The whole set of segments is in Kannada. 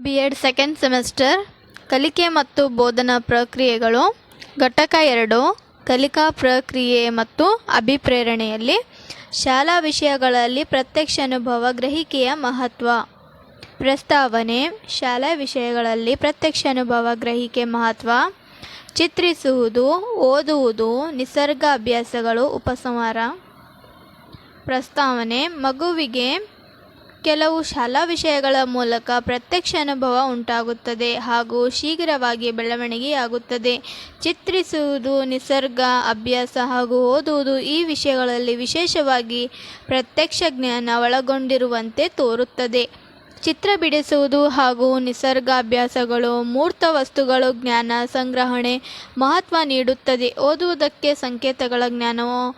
ಬಿ ಎಡ್ ಸೆಕೆಂಡ್ ಸೆಮೆಸ್ಟರ್ ಕಲಿಕೆ ಮತ್ತು ಬೋಧನಾ ಪ್ರಕ್ರಿಯೆಗಳು, ಘಟಕ ಎರಡು, ಕಲಿಕಾ ಪ್ರಕ್ರಿಯೆ ಮತ್ತು ಅಭಿಪ್ರೇರಣೆಯಲ್ಲಿ, ಶಾಲಾ ವಿಷಯಗಳಲ್ಲಿ ಪ್ರತ್ಯಕ್ಷ ಅನುಭವ, ಗ್ರಹಿಕೆಯ ಮಹತ್ವ. ಪ್ರಸ್ತಾವನೆ, ಶಾಲಾ ವಿಷಯಗಳಲ್ಲಿ ಪ್ರತ್ಯಕ್ಷ ಅನುಭವ, ಗ್ರಹಿಕೆ ಮಹತ್ವ. ಚಿತ್ರಿಸುವುದು, ಓದುವುದು, ನಿಸರ್ಗ ಅಭ್ಯಾಸಗಳು, ಉಪಸಂಹಾರ. ಪ್ರಸ್ತಾವನೆ, ಮಗುವಿಗೆ ಕೆಲವು ಶಾಲಾ ವಿಷಯಗಳ ಮೂಲಕ ಪ್ರತ್ಯಕ್ಷ ಅನುಭವ ಉಂಟಾಗುತ್ತದೆ ಹಾಗೂ ಶೀಘ್ರವಾಗಿ ಬೆಳವಣಿಗೆಯಾಗುತ್ತದೆ. ಚಿತ್ರಿಸುವುದು ನಿಸರ್ಗ, ಅಭ್ಯಾಸ ಹಾಗೂ ಓದುವುದು ಈ ವಿಷಯಗಳಲ್ಲಿ ವಿಶೇಷವಾಗಿ ಪ್ರತ್ಯಕ್ಷ ಜ್ಞಾನ ಒಳಗೊಂಡಿರುವಂತೆ ತೋರುತ್ತದೆ. ಚಿತ್ರ ಬಿಡಿಸುವುದು ಹಾಗೂ ನಿಸರ್ಗಾಭ್ಯಾಸಗಳು, ಮೂರ್ತ ವಸ್ತುಗಳು, ಜ್ಞಾನ ಸಂಗ್ರಹಣೆ ಮಹತ್ವ ನೀಡುತ್ತದೆ. ಓದುವುದಕ್ಕೆ ಸಂಕೇತಗಳ ಜ್ಞಾನವು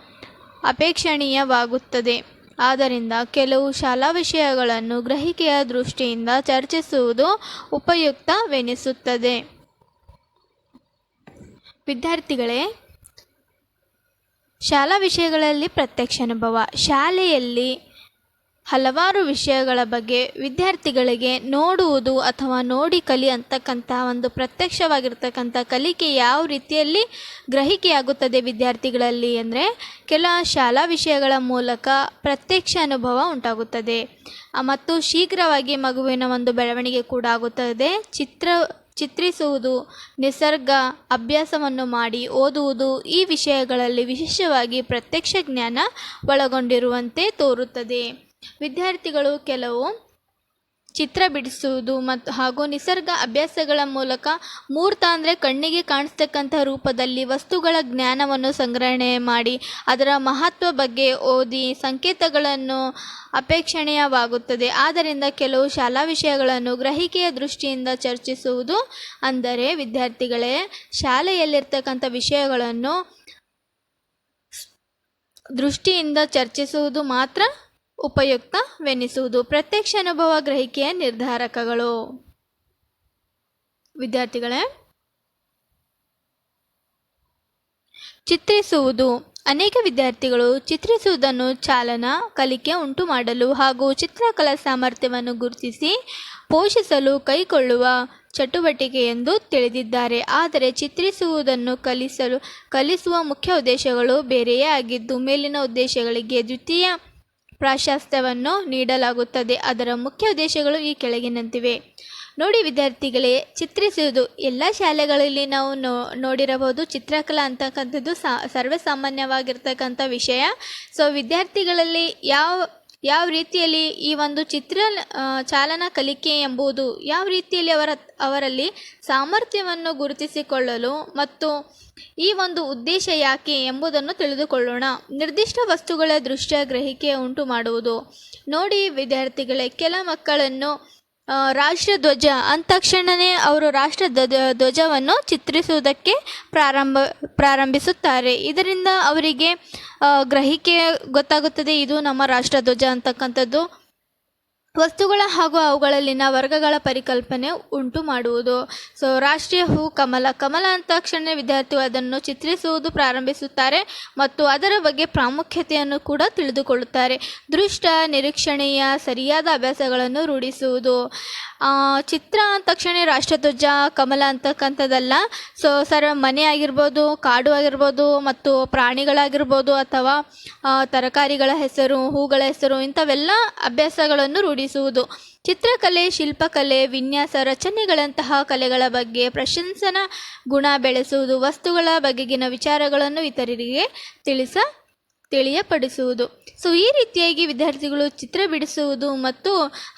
ಅಪೇಕ್ಷಣೀಯವಾಗುತ್ತದೆ. ಆದ್ದರಿಂದ ಕೆಲವು ಶಾಲಾ ವಿಷಯಗಳನ್ನು ಗ್ರಹಿಕೆಯ ದೃಷ್ಟಿಯಿಂದ ಚರ್ಚಿಸುವುದು ಉಪಯುಕ್ತವೆನಿಸುತ್ತದೆ. ವಿದ್ಯಾರ್ಥಿಗಳೇ ಶಾಲಾ ವಿಷಯಗಳಲ್ಲಿ ಪ್ರತ್ಯಕ್ಷ ಅನುಭವ. ಶಾಲೆಯಲ್ಲಿ ಹಲವಾರು ವಿಷಯಗಳ ಬಗ್ಗೆ ವಿದ್ಯಾರ್ಥಿಗಳಿಗೆ ನೋಡುವುದು ಅಥವಾ ನೋಡಿ ಕಲಿ ಅಂತಕ್ಕಂಥ ಒಂದು ಪ್ರತ್ಯಕ್ಷವಾಗಿರ್ತಕ್ಕಂಥ ಕಲಿಕೆ ಯಾವ ರೀತಿಯಲ್ಲಿ ಗ್ರಹಿಕೆಯಾಗುತ್ತದೆ ವಿದ್ಯಾರ್ಥಿಗಳಲ್ಲಿ ಅಂದರೆ ಕೆಲ ಶಾಲಾ ವಿಷಯಗಳ ಮೂಲಕ ಪ್ರತ್ಯಕ್ಷ ಅನುಭವ ಉಂಟಾಗುತ್ತದೆ. ಮತ್ತು ಶೀಘ್ರವಾಗಿ ಮಗುವಿನ ಒಂದು ಬೆಳವಣಿಗೆ ಕೂಡ ಆಗುತ್ತದೆ. ಚಿತ್ರ, ಚಿತ್ರಿಸುವುದು, ನಿಸರ್ಗ ಅಭ್ಯಾಸವನ್ನು ಮಾಡಿ ಓದುವುದು ಈ ವಿಷಯಗಳಲ್ಲಿ ವಿಶೇಷವಾಗಿ ಪ್ರತ್ಯಕ್ಷ ಜ್ಞಾನ ಒಳಗೊಂಡಿರುವಂತೆ ತೋರುತ್ತದೆ. ವಿದ್ಯಾರ್ಥಿಗಳು ಕೆಲವು ಚಿತ್ರ ಬಿಡಿಸುವುದು ಮತ್ತು ಹಾಗೂ ನಿಸರ್ಗ ಅಭ್ಯಾಸಗಳ ಮೂಲಕ ಮೂರ್ತ ಅಂದರೆ ಕಣ್ಣಿಗೆ ಕಾಣಿಸ್ತಕ್ಕಂಥ ರೂಪದಲ್ಲಿ ವಸ್ತುಗಳ ಜ್ಞಾನವನ್ನು ಸಂಗ್ರಹಣೆ ಮಾಡಿ ಅದರ ಮಹತ್ವ ಬಗ್ಗೆ ಓದಿ ಸಂಕೇತಗಳನ್ನು ಅಪೇಕ್ಷಣೀಯವಾಗುತ್ತದೆ. ಆದ್ದರಿಂದ ಕೆಲವು ಶಾಲಾ ವಿಷಯಗಳನ್ನು ಗ್ರಹಿಕೆಯ ದೃಷ್ಟಿಯಿಂದ ಚರ್ಚಿಸುವುದು ಅಂದರೆ ವಿದ್ಯಾರ್ಥಿಗಳೇ ಶಾಲೆಯಲ್ಲಿರ್ತಕ್ಕಂಥ ವಿಷಯಗಳನ್ನು ದೃಷ್ಟಿಯಿಂದ ಚರ್ಚಿಸುವುದು ಮಾತ್ರ ಉಪಯುಕ್ತವೆನಿಸುವುದು ಪ್ರತ್ಯಕ್ಷ ಅನುಭವ ಗ್ರಹಿಕೆಯ ನಿರ್ಧಾರಕಗಳು. ವಿದ್ಯಾರ್ಥಿಗಳೇ, ಚಿತ್ರಿಸುವುದು. ಅನೇಕ ವಿದ್ಯಾರ್ಥಿಗಳು ಚಿತ್ರಿಸುವುದನ್ನು ಚಾಲನಾ, ಕಲಿಕೆ ಉಂಟು ಮಾಡಲು ಹಾಗೂ ಚಿತ್ರಕಲಾ ಸಾಮರ್ಥ್ಯವನ್ನು ಗುರುತಿಸಿ ಪೋಷಿಸಲು ಕೈಗೊಳ್ಳುವ ಚಟುವಟಿಕೆ ಎಂದು ತಿಳಿದಿದ್ದಾರೆ. ಆದರೆ ಚಿತ್ರಿಸುವುದನ್ನು ಕಲಿಸಲು, ಕಲಿಸುವ ಮುಖ್ಯ ಉದ್ದೇಶಗಳು ಬೇರೆಯೇ ಆಗಿದ್ದು, ಮೇಲಿನ ಉದ್ದೇಶಗಳಿಗೆ ದ್ವಿತೀಯ ಪ್ರಾಶಸ್ತ್ಯವನ್ನು ನೀಡಲಾಗುತ್ತದೆ. ಅದರ ಮುಖ್ಯ ಉದ್ದೇಶಗಳು ಈ ಕೆಳಗಿನಂತಿವೆ. ನೋಡಿ ವಿದ್ಯಾರ್ಥಿಗಳೇ, ಚಿತ್ರಿಸುವುದು ಎಲ್ಲ ಶಾಲೆಗಳಲ್ಲಿ ನಾವು ನೋ, ನೋಡಿರಬಹುದು. ಚಿತ್ರಕಲಾ ಅಂತಕ್ಕಂಥದ್ದು ಸಾ ಸರ್ವೇ ಸಾಮಾನ್ಯವಾಗಿರ್ತಕ್ಕಂಥ ವಿಷಯ. ಸೊ ವಿದ್ಯಾರ್ಥಿಗಳಲ್ಲಿ ಯಾವ ಯಾವ ರೀತಿಯಲ್ಲಿ ಈ ಒಂದು ಚಿತ್ರ ಚಾಲನಾ ಕಲಿಕೆ ಎಂಬುದು ಯಾವ ರೀತಿಯಲ್ಲಿ ಅವರ, ಅವರಲ್ಲಿ ಸಾಮರ್ಥ್ಯವನ್ನು ಗುರುತಿಸಿಕೊಳ್ಳಲು ಮತ್ತು ಈ ಒಂದು ಉದ್ದೇಶ ಯಾಕೆ ಎಂಬುದನ್ನು ತಿಳಿದುಕೊಳ್ಳೋಣ. ನಿರ್ದಿಷ್ಟ ವಸ್ತುಗಳ ದೃಶ್ಯ ಗ್ರಹಿಕೆ ಉಂಟು ಮಾಡುವುದು. ನೋಡಿ ವಿದ್ಯಾರ್ಥಿಗಳೇ, ಕೆಲ ಮಕ್ಕಳನ್ನು ರಾಷ್ಟ್ರಧ್ವಜ ಅಂದ ತಕ್ಷಣವೇ ಅವರು ರಾಷ್ಟ್ರ ಧ್ವಜ, ಧ್ವಜವನ್ನು ಚಿತ್ರಿಸುವುದಕ್ಕೆ ಪ್ರಾರಂಭ, ಪ್ರಾರಂಭಿಸುತ್ತಾರೆ. ಇದರಿಂದ ಅವರಿಗೆ ಗ್ರಹಿಕೆ ಗೊತ್ತಾಗುತ್ತದೆ, ಇದು ನಮ್ಮ ರಾಷ್ಟ್ರಧ್ವಜ ಅಂತಕ್ಕಂಥದ್ದು. ವಸ್ತುಗಳ ಹಾಗೂ ಅವುಗಳಲ್ಲಿನ ವರ್ಗಗಳ ಪರಿಕಲ್ಪನೆ ಉಂಟು ಮಾಡುವುದು. ಸೊ ರಾಷ್ಟ್ರೀಯ ಹೂ ಕಮಲ. ಕಮಲ ಅಂದ ತಕ್ಷಣ ವಿದ್ಯಾರ್ಥಿಗಳು ಅದನ್ನು ಚಿತ್ರಿಸುವುದು, ಪ್ರಾರಂಭಿಸುತ್ತಾರೆ ಮತ್ತು ಅದರ ಬಗ್ಗೆ ಪ್ರಾಮುಖ್ಯತೆಯನ್ನು ಕೂಡ ತಿಳಿದುಕೊಳ್ಳುತ್ತಾರೆ. ದೃಷ್ಟ, ನಿರೀಕ್ಷಣೆಯ, ಸರಿಯಾದ ಅಭ್ಯಾಸಗಳನ್ನು ರೂಢಿಸುವುದು. ಚಿತ್ರ ಅಂದ ತಕ್ಷಣ ರಾಷ್ಟ್ರಧ್ವಜ, ಕಮಲ ಅಂತಕ್ಕಂಥದ್ದಲ್ಲ. ಸೊ ಸರ್, ಮನೆ ಆಗಿರ್ಬೋದು, ಕಾಡು ಆಗಿರ್ಬೋದು, ಮತ್ತು ಪ್ರಾಣಿಗಳಾಗಿರ್ಬೋದು, ಅಥವಾ ತರಕಾರಿಗಳ ಹೆಸರು, ಹೂಗಳ ಹೆಸರು, ಇಂಥವೆಲ್ಲ ಅಭ್ಯಾಸಗಳನ್ನು ರೂಢಿಸುವುದು. ಚಿತ್ರಕಲೆ, ಶಿಲ್ಪಕಲೆ, ವಿನ್ಯಾಸ, ರಚನೆಗಳಂತಹ ಕಲೆಗಳ ಬಗ್ಗೆ ಪ್ರಶಂಸನ ಗುಣ ಬೆಳೆಸುವುದು, ವಸ್ತುಗಳ ಬಗೆಗಿನ ವಿಚಾರಗಳನ್ನು ಇತರರಿಗೆ ತಿಳಿಸ ತಿಳಿಯಪಡಿಸುವುದು. ಸೊ ಈ ರೀತಿಯಾಗಿ ವಿದ್ಯಾರ್ಥಿಗಳು ಚಿತ್ರ ಬಿಡಿಸುವುದು ಮತ್ತು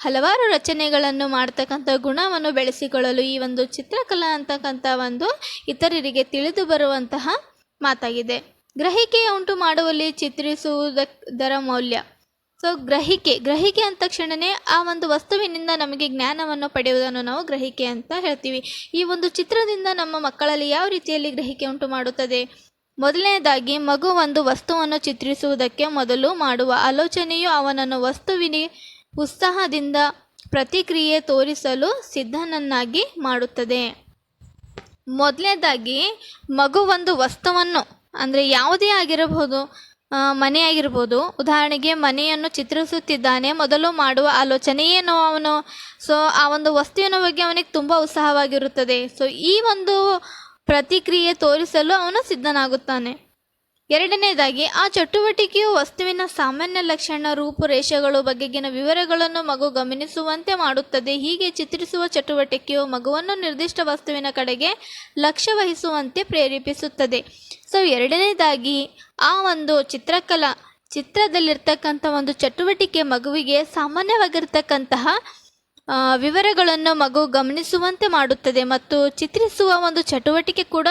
ಹಲವಾರು ರಚನೆಗಳನ್ನು ಮಾಡ್ತಕ್ಕಂಥ ಗುಣವನ್ನು ಬೆಳೆಸಿಕೊಳ್ಳಲು ಈ ಒಂದು ಚಿತ್ರಕಲಾ ಅಂತಕ್ಕಂಥ ಒಂದು ಇತರರಿಗೆ ತಿಳಿದು ಬರುವಂತಹ ಮಾತಾಗಿದೆ. ಗ್ರಹಿಕೆ ಉಂಟು ಮಾಡುವಲ್ಲಿ ಚಿತ್ರಿಸುವುದರ ಮೌಲ್ಯ. ಸೊ ಗ್ರಹಿಕೆ ಗ್ರಹಿಕೆ ಅಂದ ತಕ್ಷಣವೇ ಆ ಒಂದು ವಸ್ತುವಿನಿಂದ ನಮಗೆ ಜ್ಞಾನವನ್ನು ಪಡೆಯುವುದನ್ನು ನಾವು ಗ್ರಹಿಕೆ ಅಂತ ಹೇಳ್ತೀವಿ. ಈ ಒಂದು ಚಿತ್ರದಿಂದ ನಮ್ಮ ಮಕ್ಕಳಲ್ಲಿ ಯಾವ ರೀತಿಯಲ್ಲಿ ಗ್ರಹಿಕೆ ಉಂಟು ಮಾಡುತ್ತದೆ? ಮೊದಲನೇದಾಗಿ, ಮಗು ಒಂದು ವಸ್ತುವನ್ನು ಚಿತ್ರಿಸುವುದಕ್ಕೆ ಮೊದಲು ಮಾಡುವ ಆಲೋಚನೆಯು ಅವನನ್ನು ವಸ್ತುವಿನ ಉತ್ಸಾಹದಿಂದ ಪ್ರತಿಕ್ರಿಯೆ ತೋರಿಸಲು ಸಿದ್ಧನನ್ನಾಗಿ ಮಾಡುತ್ತದೆ. ಮೊದಲನೇದಾಗಿ, ಮಗು ಒಂದು ವಸ್ತುವನ್ನು, ಅಂದರೆ ಯಾವುದೇ ಆಗಿರಬಹುದು ಮನೆಯಾಗಿರ್ಬೋದು ಉದಾಹರಣೆಗೆ ಮನೆಯನ್ನು ಚಿತ್ರಿಸುತ್ತಿದ್ದಾನೆ, ಮೊದಲು ಮಾಡುವ ಆಲೋಚನೆ ಏನು ಅವನು. ಸೊ ಆ ಒಂದು ವಸ್ತುವಿನ ಬಗ್ಗೆ ಅವನಿಗೆ ತುಂಬ ಉತ್ಸಾಹವಾಗಿರುತ್ತದೆ. ಸೊ ಈ ಒಂದು ಪ್ರತಿಕ್ರಿಯೆ ತೋರಿಸಲು ಅವನು ಸಿದ್ಧನಾಗುತ್ತಾನೆ. ಎರಡನೇದಾಗಿ, ಆ ಚಟುವಟಿಕೆಯು ವಸ್ತುವಿನ ಸಾಮಾನ್ಯ ಲಕ್ಷಣ, ರೂಪುರೇಷೆಗಳು, ಬಗೆಗಿನ ವಿವರಗಳನ್ನು ಮಗು ಗಮನಿಸುವಂತೆ ಮಾಡುತ್ತದೆ. ಹೀಗೆ ಚಿತ್ರಿಸುವ ಚಟುವಟಿಕೆಯು ಮಗುವನ್ನು ನಿರ್ದಿಷ್ಟ ವಸ್ತುವಿನ ಕಡೆಗೆ ಲಕ್ಷ್ಯ ವಹಿಸುವಂತೆ ಪ್ರೇರೇಪಿಸುತ್ತದೆ. ಸೊ ಎರಡನೇದಾಗಿ, ಆ ಒಂದು ಚಿತ್ರಕಲಾ, ಚಿತ್ರದಲ್ಲಿರ್ತಕ್ಕಂಥ ಒಂದು ಚಟುವಟಿಕೆ ಮಗುವಿಗೆ ಸಾಮಾನ್ಯವಾಗಿರ್ತಕ್ಕಂತಹ ವಿವರಗಳನ್ನು ಮಗು ಗಮನಿಸುವಂತೆ ಮಾಡುತ್ತದೆ ಮತ್ತು ಚಿತ್ರಿಸುವ ಒಂದು ಚಟುವಟಿಕೆ ಕೂಡ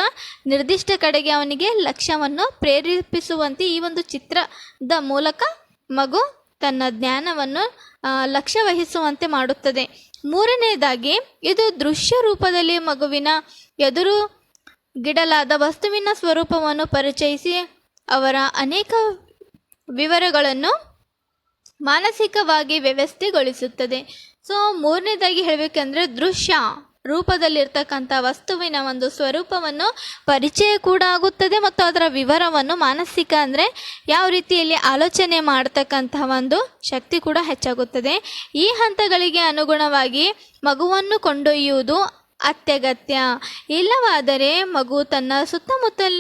ನಿರ್ದಿಷ್ಟ ಕಡೆಗೆ ಅವನಿಗೆ ಲಕ್ಷ್ಯವನ್ನು ಪ್ರೇರೇಪಿಸುವಂತೆ ಈ ಒಂದು ಚಿತ್ರದ ಮೂಲಕ ಮಗು ತನ್ನ ಜ್ಞಾನವನ್ನು ಲಕ್ಷ್ಯ ವಹಿಸುವಂತೆ ಮಾಡುತ್ತದೆ. ಮೂರನೆಯದಾಗಿ ಇದು ದೃಶ್ಯ ರೂಪದಲ್ಲಿ ಮಗುವಿನ ಎದುರು ಗಿಡಲಾದ ವಸ್ತುವಿನ ಸ್ವರೂಪವನ್ನು ಪರಿಚಯಿಸಿ ಅವರ ಅನೇಕ ವಿವರಗಳನ್ನು ಮಾನಸಿಕವಾಗಿ ವ್ಯವಸ್ಥೆಗೊಳಿಸುತ್ತದೆ. ಸೊ ಮೂರನೇದಾಗಿ ಹೇಳಬೇಕಂದ್ರೆ ದೃಶ್ಯ ರೂಪದಲ್ಲಿರ್ತಕ್ಕಂಥ ವಸ್ತುವಿನ ಒಂದು ಸ್ವರೂಪವನ್ನು ಪರಿಚಯ ಕೂಡ ಆಗುತ್ತದೆ ಮತ್ತು ಅದರ ವಿವರವನ್ನು ಮಾನಸಿಕ ಅಂದರೆ ಯಾವ ರೀತಿಯಲ್ಲಿ ಆಲೋಚನೆ ಮಾಡ್ತಕ್ಕಂಥ ಒಂದು ಶಕ್ತಿ ಕೂಡ ಹೆಚ್ಚಾಗುತ್ತದೆ. ಈ ಹಂತಗಳಿಗೆ ಅನುಗುಣವಾಗಿ ಮಗುವನ್ನು ಕೊಂಡೊಯ್ಯುವುದು ಅತ್ಯಗತ್ಯ. ಇಲ್ಲವಾದರೆ ಮಗು ತನ್ನ ಸುತ್ತಮುತ್ತಲ್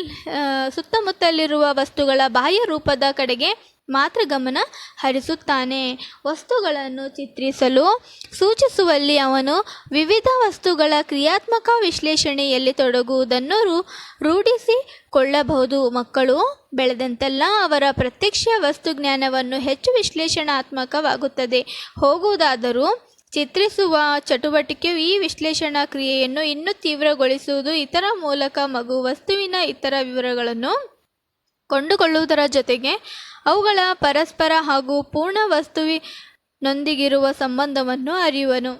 ಸುತ್ತಮುತ್ತಲಿರುವ ವಸ್ತುಗಳ ಬಾಹ್ಯ ರೂಪದ ಕಡೆಗೆ ಮಾತ್ರ ಗಮನ ಹರಿಸುತ್ತಾನೆ. ವಸ್ತುಗಳನ್ನು ಚಿತ್ರಿಸಲು ಸೂಚಿಸುವಲ್ಲಿ ಅವನು ವಿವಿಧ ವಸ್ತುಗಳ ಕ್ರಿಯಾತ್ಮಕ ವಿಶ್ಲೇಷಣೆಯಲ್ಲಿ ತೊಡಗುವುದನ್ನು ರೂಢಿಸಿಕೊಳ್ಳಬಹುದು. ಮಕ್ಕಳು ಬೆಳೆದಂತೆಲ್ಲ ಅವರ ಪ್ರತ್ಯಕ್ಷ ವಸ್ತುಜ್ಞಾನವನ್ನು ಹೆಚ್ಚು ವಿಶ್ಲೇಷಣಾತ್ಮಕವಾಗುತ್ತದೆ. ಹೋಗುವುದಾದರೂ ಚಿತ್ರಿಸುವ ಚಟುವಟಿಕೆಯು ಈ ವಿಶ್ಲೇಷಣಾ ಕ್ರಿಯೆಯನ್ನು ಇನ್ನೂ ತೀವ್ರಗೊಳಿಸುವುದು ಇತರ ಮೂಲಕ ಮಗು ವಸ್ತುವಿನ ಇತರ ವಿವರಗಳನ್ನು ಕೊಂಡುಕೊಳ್ಳುವುದರ ಜೊತೆಗೆ ಅವುಗಳ ಪರಸ್ಪರ ಹಾಗೂ ಪೂರ್ಣ ವಸ್ತುವಿನೊಂದಿಗಿರುವ ಸಂಬಂಧವನ್ನು ಅರಿಯುವನು.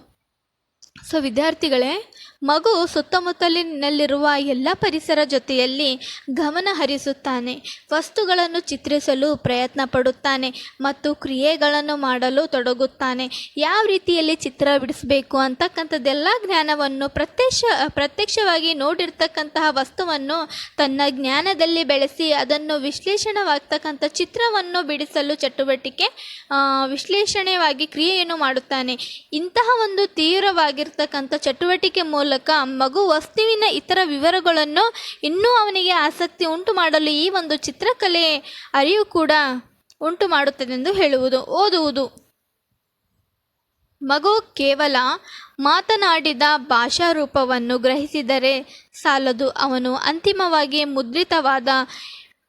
ಸೊ ವಿದ್ಯಾರ್ಥಿಗಳೇ ಮಗು ಸುತ್ತಮುತ್ತಲಿನಲ್ಲಿರುವ ಎಲ್ಲ ಪರಿಸರ ಜೊತೆಯಲ್ಲಿ ಗಮನ ಹರಿಸುತ್ತಾನೆ. ವಸ್ತುಗಳನ್ನು ಚಿತ್ರಿಸಲು ಪ್ರಯತ್ನ ಪಡುತ್ತಾನೆ ಮತ್ತು ಕ್ರಿಯೆಗಳನ್ನು ಮಾಡಲು ತೊಡಗುತ್ತಾನೆ. ಯಾವ ರೀತಿಯಲ್ಲಿ ಚಿತ್ರ ಬಿಡಿಸಬೇಕು ಅಂತಕ್ಕಂಥದ್ದೆಲ್ಲ ಜ್ಞಾನವನ್ನು ಪ್ರತ್ಯಕ್ಷ, ಪ್ರತ್ಯಕ್ಷವಾಗಿ ನೋಡಿರ್ತಕ್ಕಂತಹ ವಸ್ತುವನ್ನು ತನ್ನ ಜ್ಞಾನದಲ್ಲಿ ಬೆಳೆಸಿ ಅದನ್ನು ವಿಶ್ಲೇಷಣವಾಗ್ತಕ್ಕಂಥ ಚಿತ್ರವನ್ನು ಬಿಡಿಸಲು ಚಟುವಟಿಕೆ ವಿಶ್ಲೇಷಣೆಯಾಗಿ ಕ್ರಿಯೆಯನ್ನು ಮಾಡುತ್ತಾನೆ. ಇಂತಹ ಒಂದು ತೀವ್ರವಾಗಿರ್ತಕ್ಕಂಥ ಚಟುವಟಿಕೆ ಮಗು ವಸ್ತುವಿನ ಇತರ ವಿವರಗಳನ್ನು ಇನ್ನೂ ಅವನಿಗೆ ಆಸಕ್ತಿ ಉಂಟು ಮಾಡಲು ಈ ಒಂದು ಚಿತ್ರಕಲೆ ಅರಿವು ಕೂಡ ಉಂಟು ಮಾಡುತ್ತದೆಂದು ಹೇಳುವುದು, ಓದುವುದು. ಮಗು ಕೇವಲ ಮಾತನಾಡಿದ ಭಾಷಾ ರೂಪವನ್ನು ಗ್ರಹಿಸಿದರೆ ಸಾಲದು. ಅವನು ಅಂತಿಮವಾಗಿ ಮುದ್ರಿತವಾದ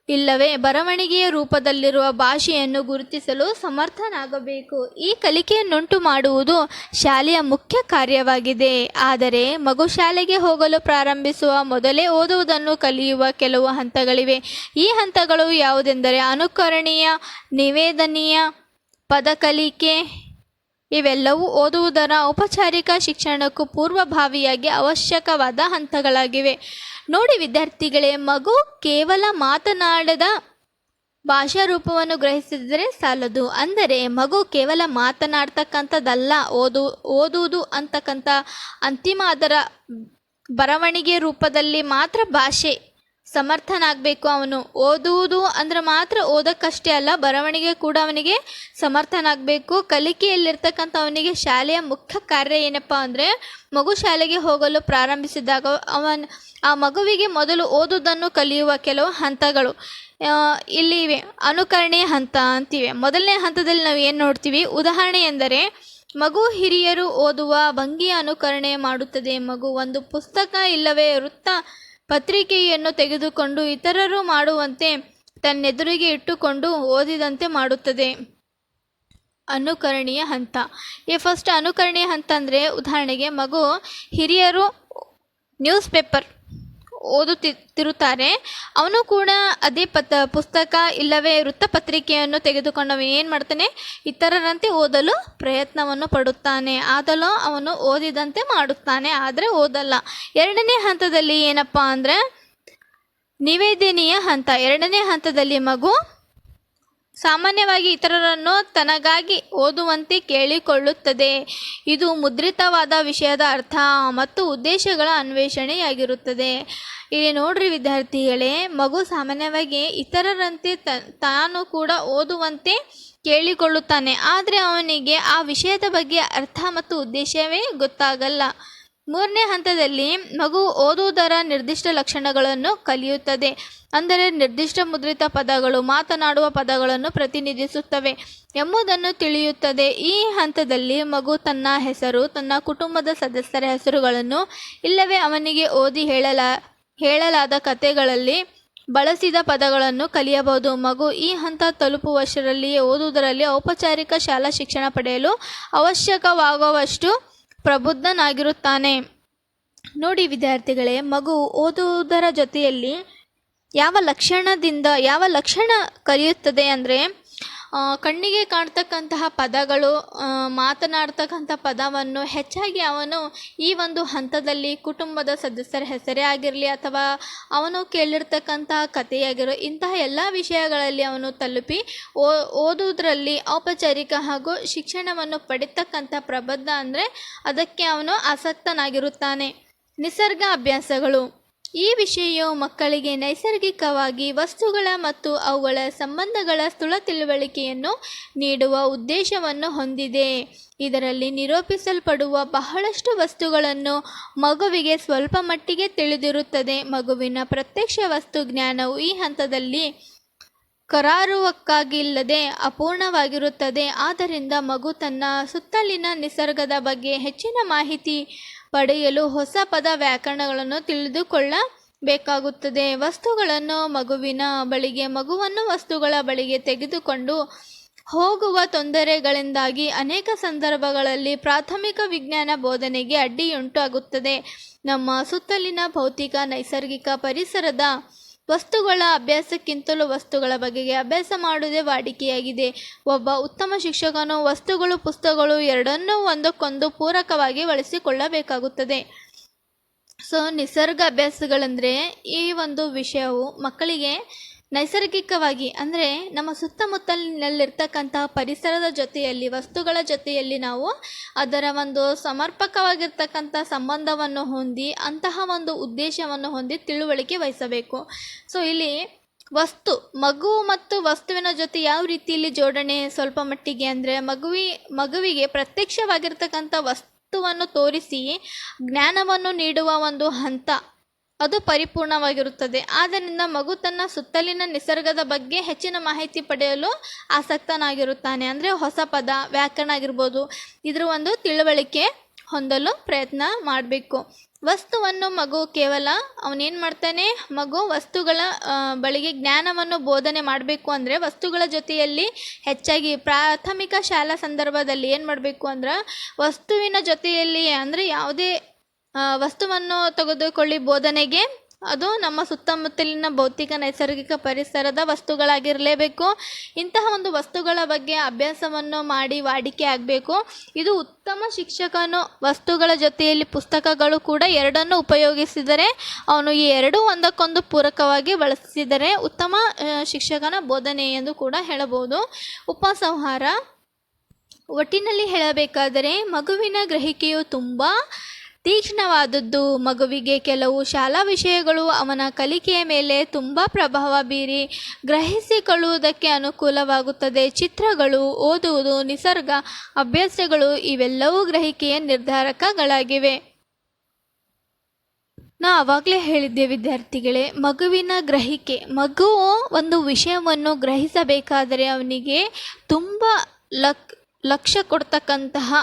ಇಲ್ಲವೇ ಬರವಣಿಗೆಯ ರೂಪದಲ್ಲಿರುವ ಭಾಷೆಯನ್ನು ಗುರುತಿಸಲು ಸಮರ್ಥನಾಗಬೇಕು. ಈ ಕಲಿಕೆಯನ್ನುಂಟು ಮಾಡುವುದು ಶಾಲೆಯ ಮುಖ್ಯ ಕಾರ್ಯವಾಗಿದೆ. ಆದರೆ ಮಗು ಶಾಲೆಗೆ ಹೋಗಲು ಪ್ರಾರಂಭಿಸುವ ಮೊದಲೇ ಓದುವುದನ್ನು ಕಲಿಯುವ ಕೆಲವು ಹಂತಗಳಿವೆ. ಈ ಹಂತಗಳು ಯಾವುದೆಂದರೆ ಅನುಕರಣೀಯ, ನಿವೇದನೀಯ ಪದ ಕಲಿಕೆ ಇವೆಲ್ಲವೂ ಓದುವುದರ ಔಪಚಾರಿಕ ಶಿಕ್ಷಣಕ್ಕೂ ಪೂರ್ವಭಾವಿಯಾಗಿ ಅವಶ್ಯಕವಾದ ಹಂತಗಳಾಗಿವೆ. ನೋಡಿ ವಿದ್ಯಾರ್ಥಿಗಳೇ, ಮಗು ಕೇವಲ ಮಾತನಾಡದ ಭಾಷಾ ರೂಪವನ್ನು ಗ್ರಹಿಸಿದರೆ ಸಾಲದು. ಅಂದರೆ ಮಗು ಕೇವಲ ಮಾತನಾಡ್ತಕ್ಕಂಥದ್ದಲ್ಲ, ಓದು, ಓದುವುದು ಅಂತಕ್ಕಂಥ ಅಂತಿಮ ಅದರ ಬರವಣಿಗೆ ರೂಪದಲ್ಲಿ ಮಾತ್ರ ಭಾಷೆ ಸಮರ್ಥನಾಗಬೇಕು ಅವನು. ಓದುವುದು ಅಂದರೆ ಮಾತ್ರ ಓದೋಕ್ಕಷ್ಟೇ ಅಲ್ಲ, ಬರವಣಿಗೆ ಕೂಡ ಅವನಿಗೆ ಸಮರ್ಥನಾಗಬೇಕು. ಕಲಿಕೆಯಲ್ಲಿರ್ತಕ್ಕಂಥ ಅವನಿಗೆ ಶಾಲೆಯ ಮುಖ್ಯ ಕಾರ್ಯ ಏನಪ್ಪ ಅಂದರೆ, ಮಗು ಶಾಲೆಗೆ ಹೋಗಲು ಪ್ರಾರಂಭಿಸಿದಾಗ ಅವನ್, ಆ ಮಗುವಿಗೆ ಮೊದಲು ಓದುವುದನ್ನು ಕಲಿಯುವ ಕೆಲವು ಹಂತಗಳು. ಇಲ್ಲಿ ಇವೆ. ಅನುಕರಣೆಯ ಹಂತ ಅಂತಿವೆ. ಮೊದಲನೇ ಹಂತದಲ್ಲಿ ನಾವು ಏನು ನೋಡ್ತೀವಿ? ಉದಾಹರಣೆ ಎಂದರೆ, ಮಗು ಹಿರಿಯರು ಓದುವ ಭಂಗಿಯ ಅನುಕರಣೆ ಮಾಡುತ್ತದೆ. ಮಗು ಒಂದು ಪುಸ್ತಕ ಇಲ್ಲವೇ ವೃತ್ತ ಪತ್ರಿಕೆಯನ್ನು ತೆಗೆದುಕೊಂಡು ಇತರರು ಮಾಡುವಂತೆ ತನ್ನೆದುರಿಗೆ ಇಟ್ಟುಕೊಂಡು ಓದಿದಂತೆ ಮಾಡುತ್ತದೆ. ಅನುಕರಣೀಯ ಹಂತ. ಈ ಫಸ್ಟ್ ಅನುಕರಣೀಯ ಹಂತ ಅಂದರೆ ಉದಾಹರಣೆಗೆ ಮಗು ಹಿರಿಯರು ನ್ಯೂಸ್ ಪೇಪರ್ ಓದುತ್ತಿರುತ್ತಾರೆ ಅವನು ಕೂಡ ಅದೇ ಪತ್, ಪುಸ್ತಕ ಇಲ್ಲವೇ ವೃತ್ತಪತ್ರಿಕೆಯನ್ನು ತೆಗೆದುಕೊಂಡು ಏನು ಮಾಡ್ತಾನೆ? ಇತರರಂತೆ ಓದಲು ಪ್ರಯತ್ನವನ್ನು ಪಡುತ್ತಾನೆ. ಆದಲೋ ಅವನು ಓದಿದಂತೆ ಮಾಡುತ್ತಾನೆ, ಆದರೆ ಓದಲ್ಲ. ಎರಡನೇ ಹಂತದಲ್ಲಿ ಏನಪ್ಪ ಅಂದರೆ, ನಿವೇದನೀಯ ಹಂತ. ಎರಡನೇ ಹಂತದಲ್ಲಿ ಮಗು ಸಾಮಾನ್ಯವಾಗಿ ಇತರರನ್ನು ತನಗಾಗಿ ಓದುವಂತೆ ಕೇಳಿಕೊಳ್ಳುತ್ತದೆ. ಇದು ಮುದ್ರಿತವಾದ ವಿಷಯದ ಅರ್ಥ ಮತ್ತು ಉದ್ದೇಶಗಳ ಅನ್ವೇಷಣೆಯಾಗಿರುತ್ತದೆ. ಇಲ್ಲಿ ನೋಡ್ರಿ ವಿದ್ಯಾರ್ಥಿಗಳೇ, ಮಗು ಸಾಮಾನ್ಯವಾಗಿ ಇತರರಂತೆ ತಾನು ಕೂಡ ಓದುವಂತೆ ಕೇಳಿಕೊಳ್ಳುತ್ತಾನೆ. ಆದರೆ ಅವನಿಗೆ ಆ ವಿಷಯದ ಬಗ್ಗೆ ಅರ್ಥ ಮತ್ತು ಉದ್ದೇಶವೇ ಗೊತ್ತಾಗಲ್ಲ. ಮೂರನೇ ಹಂತದಲ್ಲಿ ಮಗು ಓದುವುದರ ನಿರ್ದಿಷ್ಟ ಲಕ್ಷಣಗಳನ್ನು ಕಲಿಯುತ್ತದೆ. ಅಂದರೆ ನಿರ್ದಿಷ್ಟ ಮುದ್ರಿತ ಪದಗಳು, ಮಾತನಾಡುವ ಪದಗಳನ್ನು ಪ್ರತಿನಿಧಿಸುತ್ತವೆ ಎಂಬುದನ್ನು ತಿಳಿಯುತ್ತದೆ. ಈ ಹಂತದಲ್ಲಿ ಮಗು ತನ್ನ ಹೆಸರು, ತನ್ನ ಕುಟುಂಬದ ಸದಸ್ಯರ ಹೆಸರುಗಳನ್ನು ಇಲ್ಲವೇ ಅವನಿಗೆ ಓದಿ ಹೇಳಲ, ಹೇಳಲಾದ ಕಥೆಗಳಲ್ಲಿ ಬಳಸಿದ ಪದಗಳನ್ನು ಕಲಿಯಬಹುದು. ಮಗು ಈ ಹಂತ ತಲುಪುವಷ್ಟರಲ್ಲಿಯೇ ಓದುವುದರಲ್ಲಿ ಔಪಚಾರಿಕ ಶಾಲಾ ಶಿಕ್ಷಣ ಪಡೆಯಲು ಅವಶ್ಯಕವಾಗುವಷ್ಟು ಪ್ರಬುದ್ಧನಾಗಿರುತ್ತಾನೆ. ನೋಡಿ ವಿದ್ಯಾರ್ಥಿಗಳೇ ಮಗು ಓದುವುದರ ಜೊತೆಯಲ್ಲಿ ಯಾವ ಲಕ್ಷಣದಿಂದ ಯಾವ ಲಕ್ಷಣ ಕಲಿಯುತ್ತದೆ ಅಂದರೆ ಕಣ್ಣಿಗೆ ಕಾಣ್ತಕ್ಕಂತಹ ಪದಗಳು ಮಾತನಾಡ್ತಕ್ಕಂಥ ಪದವನ್ನು ಹೆಚ್ಚಾಗಿ ಅವನು ಈ ಒಂದು ಹಂತದಲ್ಲಿ ಕುಟುಂಬದ ಸದಸ್ಯರ ಹೆಸರೇ ಆಗಿರಲಿ ಅಥವಾ ಅವನು ಕೇಳಿರ್ತಕ್ಕಂತಹ ಕಥೆಯಾಗಿರೋ ಇಂತಹ ಎಲ್ಲ ವಿಷಯಗಳಲ್ಲಿ ಅವನು ತಲುಪಿ ಓದುವುದರಲ್ಲಿ ಔಪಚಾರಿಕ ಹಾಗೂ ಶಿಕ್ಷಣವನ್ನು ಪಡಿತಕ್ಕಂಥ ಪ್ರಬದ್ಧ ಅಂದರೆ ಅದಕ್ಕೆ ಅವನು ಆಸಕ್ತನಾಗಿರುತ್ತಾನೆ. ನಿಸರ್ಗ ಅಭ್ಯಾಸಗಳು. ಈ ವಿಷಯವು ಮಕ್ಕಳಿಗೆ ನೈಸರ್ಗಿಕವಾಗಿ ವಸ್ತುಗಳ ಮತ್ತು ಅವುಗಳ ಸಂಬಂಧಗಳ ಸ್ಥೂಲ ತಿಳುವಳಿಕೆಯನ್ನು ನೀಡುವ ಉದ್ದೇಶವನ್ನು ಹೊಂದಿದೆ. ಇದರಲ್ಲಿ ನಿರೂಪಿಸಲ್ಪಡುವ ಬಹಳಷ್ಟು ವಸ್ತುಗಳನ್ನು ಮಗುವಿಗೆ ಸ್ವಲ್ಪ ಮಟ್ಟಿಗೆ ತಿಳಿದಿರುತ್ತದೆ. ಮಗುವಿನ ಪ್ರತ್ಯಕ್ಷ ವಸ್ತು ಜ್ಞಾನವು ಈ ಹಂತದಲ್ಲಿ ಕರಾರುವಕ್ಕಾಗಿಲ್ಲದೆ ಅಪೂರ್ಣವಾಗಿರುತ್ತದೆ. ಆದ್ದರಿಂದ ಮಗು ತನ್ನ ಸುತ್ತಲಿನ ನಿಸರ್ಗದ ಬಗ್ಗೆ ಹೆಚ್ಚಿನ ಮಾಹಿತಿ ಪಡೆಯಲು ಹೊಸ ಪದ ವ್ಯಾಕರಣಗಳನ್ನು ತಿಳಿದುಕೊಳ್ಳಬೇಕಾಗುತ್ತದೆ. ವಸ್ತುಗಳನ್ನು ಮಗುವಿನ ಬಳಿಗೆ, ಮಗುವನ್ನು ವಸ್ತುಗಳ ಬಳಿಗೆ ತೆಗೆದುಕೊಂಡು ಹೋಗುವ ತೊಂದರೆಗಳಿಂದಾಗಿ ಅನೇಕ ಸಂದರ್ಭಗಳಲ್ಲಿ ಪ್ರಾಥಮಿಕ ವಿಜ್ಞಾನ ಬೋಧನೆಗೆ ಅಡ್ಡಿಯುಂಟಾಗುತ್ತದೆ. ನಮ್ಮ ಸುತ್ತಲಿನ ಭೌತಿಕ, ನೈಸರ್ಗಿಕ ಪರಿಸರದ ವಸ್ತುಗಳ ಅಭ್ಯಾಸಕ್ಕಿಂತಲೂ ವಸ್ತುಗಳ ಬಗೆಗೆ ಅಭ್ಯಾಸ ಮಾಡುವುದೇ ವಾಡಿಕೆಯಾಗಿದೆ. ಒಬ್ಬ ಉತ್ತಮ ಶಿಕ್ಷಕನು ವಸ್ತುಗಳು, ಪುಸ್ತಕಗಳು ಎರಡನ್ನೂ ಒಂದಕ್ಕೊಂದು ಪೂರಕವಾಗಿ ಬಳಸಿಕೊಳ್ಳಬೇಕಾಗುತ್ತದೆ. ಸೊ, ನಿಸರ್ಗ ಅಭ್ಯಾಸಗಳಂದರೆ ಈ ಒಂದು ವಿಷಯವು ಮಕ್ಕಳಿಗೆ ನೈಸರ್ಗಿಕವಾಗಿ, ಅಂದರೆ ನಮ್ಮ ಸುತ್ತಮುತ್ತಲಿನಲ್ಲಿರ್ತಕ್ಕಂತಹ ಪರಿಸರದ ಜೊತೆಯಲ್ಲಿ, ವಸ್ತುಗಳ ಜೊತೆಯಲ್ಲಿ ನಾವು ಅದರ ಒಂದು ಸಮರ್ಪಕವಾಗಿರ್ತಕ್ಕಂಥ ಸಂಬಂಧವನ್ನು ಹೊಂದಿ, ಅಂತಹ ಒಂದು ಉದ್ದೇಶವನ್ನು ಹೊಂದಿ ತಿಳುವಳಿಕೆ ವಹಿಸಬೇಕು. ಸೊ ಇಲ್ಲಿ ವಸ್ತು, ಮಗು ಮತ್ತು ವಸ್ತುವಿನ ಜೊತೆ ಯಾವ ರೀತಿಯಲ್ಲಿ ಜೋಡಣೆ ಸ್ವಲ್ಪ ಮಟ್ಟಿಗೆ ಅಂದರೆ ಮಗುವಿ, ಮಗುವಿಗೆ ಪ್ರತ್ಯಕ್ಷವಾಗಿರ್ತಕ್ಕಂಥ ವಸ್ತುವನ್ನು ತೋರಿಸಿ, ಜ್ಞಾನವನ್ನು ನೀಡುವ ಒಂದು ಹಂತ. ಅದು ಪರಿಪೂರ್ಣವಾಗಿರುತ್ತದೆ. ಆದ್ದರಿಂದ ಮಗು ತನ್ನ ಸುತ್ತಲಿನ ನಿಸರ್ಗದ ಬಗ್ಗೆ ಹೆಚ್ಚಿನ ಮಾಹಿತಿ ಪಡೆಯಲು ಆಸಕ್ತನಾಗಿರುತ್ತಾನೆ. ಅಂದರೆ ಹೊಸ ಪದ, ವ್ಯಾಕರಣ ಆಗಿರ್ಬೋದು. ಇದರ ಒಂದು ತಿಳುವಳಿಕೆ ಹೊಂದಲು ಪ್ರಯತ್ನ ಮಾಡಬೇಕು. ವಸ್ತುವನ್ನು ಮಗು ಕೇವಲ ಅವನೇನು ಮಾಡ್ತಾನೆ? ಮಗು ವಸ್ತುಗಳ ಬಳಿಗೆ ಜ್ಞಾನವನ್ನು ಬೋಧನೆ ಮಾಡಬೇಕು ಅಂದರೆ ವಸ್ತುಗಳ ಜೊತೆಯಲ್ಲಿ ಹೆಚ್ಚಾಗಿ ಪ್ರಾಥಮಿಕ ಶಾಲಾ ಸಂದರ್ಭದಲ್ಲಿ ಏನು ಮಾಡಬೇಕು ಅಂದ್ರೆ ವಸ್ತುವಿನ ಜೊತೆಯಲ್ಲಿ ಅಂದರೆ ಯಾವುದೇ ವಸ್ತುವನ್ನು ತೆಗೆದುಕೊಳ್ಳಿ ಬೋಧನೆಗೆ. ಅದು ನಮ್ಮ ಸುತ್ತಮುತ್ತಲಿನ ಭೌತಿಕ ನೈಸರ್ಗಿಕ ಪರಿಸರದ ವಸ್ತುಗಳಾಗಿರಲೇಬೇಕು. ಇಂತಹ ಒಂದು ವಸ್ತುಗಳ ಬಗ್ಗೆ ಅಭ್ಯಾಸವನ್ನು ಮಾಡಿ ವಾಡಿಕೆ ಆಗಬೇಕು. ಇದು ಉತ್ತಮ ಶಿಕ್ಷಕನು ವಸ್ತುಗಳ ಜೊತೆಯಲ್ಲಿ ಪುಸ್ತಕಗಳು ಕೂಡ ಎರಡನ್ನು ಉಪಯೋಗಿಸಿದರೆ, ಅವನು ಈ ಎರಡೂ ಒಂದಕ್ಕೊಂದು ಪೂರಕವಾಗಿ ಬಳಸಿದರೆ ಉತ್ತಮ ಶಿಕ್ಷಕನ ಬೋಧನೆ ಎಂದು ಕೂಡ ಹೇಳಬಹುದು. ಉಪಸಂಹಾರ. ಒಟ್ಟಿನಲ್ಲಿ ಹೇಳಬೇಕಾದರೆ ಮಗುವಿನ ಗ್ರಹಿಕೆಯು ತುಂಬ ತೀಕ್ಷ್ಣವಾದದ್ದು. ಮಗುವಿಗೆ ಕೆಲವು ಶಾಲಾ ವಿಷಯಗಳು ಅವನ ಕಲಿಕೆಯ ಮೇಲೆ ತುಂಬ ಪ್ರಭಾವ ಬೀರಿ ಗ್ರಹಿಸಿಕೊಳ್ಳುವುದಕ್ಕೆ ಅನುಕೂಲವಾಗುತ್ತದೆ. ಚಿತ್ರಗಳು, ಓದುವುದು, ನಿಸರ್ಗ ಅಭ್ಯಾಸಗಳು ಇವೆಲ್ಲವೂ ಗ್ರಹಿಕೆಯ ನಿರ್ಧಾರಕಗಳಾಗಿವೆ. ನಾ ಆವಾಗಲೇ ಹೇಳಿದ್ದೆ ವಿದ್ಯಾರ್ಥಿಗಳೇ, ಮಗುವಿನ ಗ್ರಹಿಕೆ, ಮಗು ಒಂದು ವಿಷಯವನ್ನು ಗ್ರಹಿಸಬೇಕಾದರೆ ಅವನಿಗೆ ತುಂಬ ಲಕ್, ಲಕ್ಷ್ಯ ಕೊಡ್ತಕ್ಕಂತಹ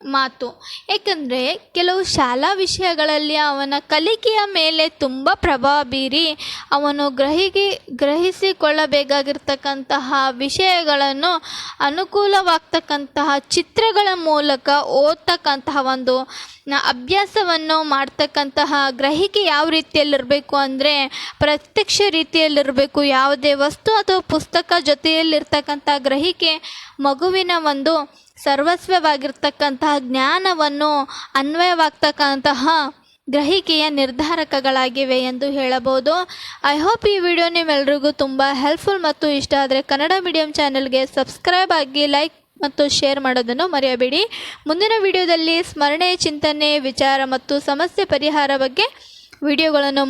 ಮಾತು. ಏಕೆಂದರೆ ಕೆಲವು ಶಾಲಾ ವಿಷಯಗಳಲ್ಲಿ ಅವನ ಕಲಿಕೆಯ ಮೇಲೆ ತುಂಬ ಪ್ರಭಾವ ಬೀರಿ ಅವನು ಗ್ರಹಿಗೆ, ಗ್ರಹಿಸಿಕೊಳ್ಳಬೇಕಾಗಿರ್ತಕ್ಕಂತಹ ವಿಷಯಗಳನ್ನು ಅನುಕೂಲವಾಗ್ತಕ್ಕಂತಹ ಚಿತ್ರಗಳ ಮೂಲಕ ಓದ್ತಕ್ಕಂತಹ ಒಂದು ಅಭ್ಯಾಸವನ್ನು ಮಾಡ್ತಕ್ಕಂತಹ ಗ್ರಹಿಕೆ ಯಾವ ರೀತಿಯಲ್ಲಿರಬೇಕು ಅಂದರೆ ಪ್ರತ್ಯಕ್ಷ ರೀತಿಯಲ್ಲಿರಬೇಕು. ಯಾವುದೇ ವಸ್ತು ಅಥವಾ ಪುಸ್ತಕ ಜೊತೆಯಲ್ಲಿರ್ತಕ್ಕಂಥ ಗ್ರಹಿಕೆ ಮಗುವಿನ ಒಂದು ಸರ್ವಸ್ವವಾಗಿರ್ತಕ್ಕಂತಹ ಜ್ಞಾನವನ್ನು ಅನ್ವಯವಾಗ್ತಕ್ಕಂತಹ ಗ್ರಹಿಕೆಯ ನಿರ್ಧಾರಕಗಳಾಗಿವೆ ಎಂದು ಹೇಳಬಹುದು. ಐ ಹೋಪ್ ಈ ವಿಡಿಯೋ ನಿಮ್ಮೆಲ್ರಿಗೂ ತುಂಬ ಹೆಲ್ಪ್ಫುಲ್ ಮತ್ತು ಇಷ್ಟ ಆದರೆ ಕನ್ನಡ ಮೀಡಿಯಂ ಚಾನಲ್ಗೆ ಸಬ್ಸ್ಕ್ರೈಬ್ ಆಗಿ ಲೈಕ್ ಮತ್ತು ಶೇರ್ ಮಾಡೋದನ್ನು ಮರೆಯಬೇಡಿ. ಮುಂದಿನ ವಿಡಿಯೋದಲ್ಲಿ ಸ್ಮರಣೆ, ಚಿಂತನೆ, ವಿಚಾರ ಮತ್ತು ಸಮಸ್ಯೆ ಪರಿಹಾರ ಬಗ್ಗೆ ವಿಡಿಯೋಗಳನ್ನು